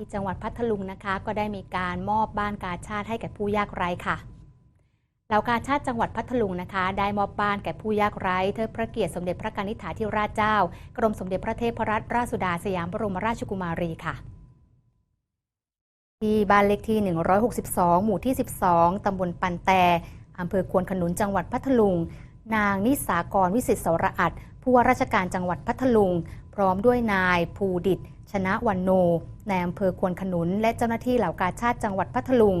ที่จังหวัดพัทลุงนะคะ ก็ได้มีการมอบบ้านกาชาติให้แก่ผู้ยากไร้ค่ะเหล่ากาชาติจังหวัดพัทลุงนะคะ ได้มอบบ้านแก่ผู้ยากไร้เทิดพระเกียรติสมเด็จพระกนิษฐาธิราชเจ้า กรมสมเด็จพระเทพรัตนราชสุดาสยามบรมราชกุมารีค่ะ ที่บ้านเลขที่ 162 หมู่ที่ 12 ตำบลปันแต่อำเภอควนขนุนจังหวัดพัทลุงนางนิสากรวิสิตสระอัดผู้ว่าราชการจังหวัดพัทลุง พร้อมด้วยนายภูดิต ชนะวันโนในอำเภอควนขนุน และเจ้าหน้าที่เหล่ากาชาติจังหวัดพัทลุง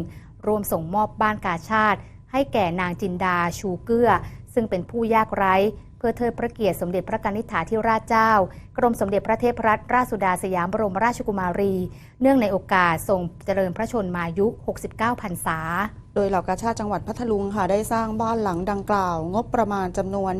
รวมส่งมอบบ้านกาชาติ ให้แก่นางจินดาชูเกื้อ ซึ่งเป็นผู้ยากไร้ เพื่อเทิดพระเกียรติสมเด็จพระกนิษฐาธิราชเจ้า กรมสมเด็จพระเทพรัตนราชสุดาสยามบรมราชกุมารี เนื่องในโอกาสทรงเจริญพระชนมายุ 69 พรรษา โดยเหล่ากาชาติจังหวัดพัทลุงค่ะได้สร้างบ้านหลังดังกล่าว งบประมาณจำนวน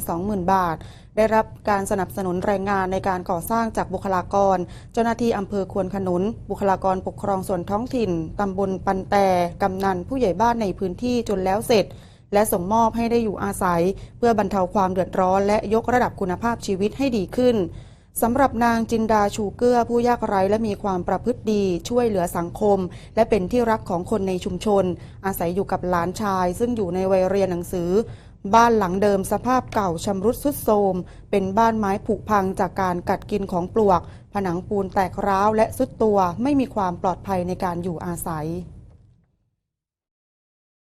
120,000 บาท ได้รับการสนับสนุนแรงงานในการก่อสร้างจากบุคลากร เจ้าหน้าที่อำเภอควนขนุน บุคลากรปกครองส่วนท้องถิ่นตำบลปันแต่ กำนันผู้ใหญ่บ้านในพื้นที่จนแล้วเสร็จ และส่งมอบให้ได้อยู่อาศัย เพื่อบรรเทาความเดือดร้อน และยกระดับคุณภาพชีวิตให้ดีขึ้น สำหรับนางจินดาชูเกื้อผู้ยากไร้และมีความประพฤติดี ช่วยเหลือสังคม และเป็นที่รักของคนในชุมชน อาศัยอยู่กับหลานชาย ซึ่งอยู่ในวัยเรียนหนังสือ บ้านหลังเดิมสภาพเก่าชำรุดทรุดโทรมเป็นบ้านไม้ผุพังจากการกัดกินของปลวก ผนังปูนแตกร้าวและสุดตัวไม่มีความปลอดภัยในการอยู่อาศัย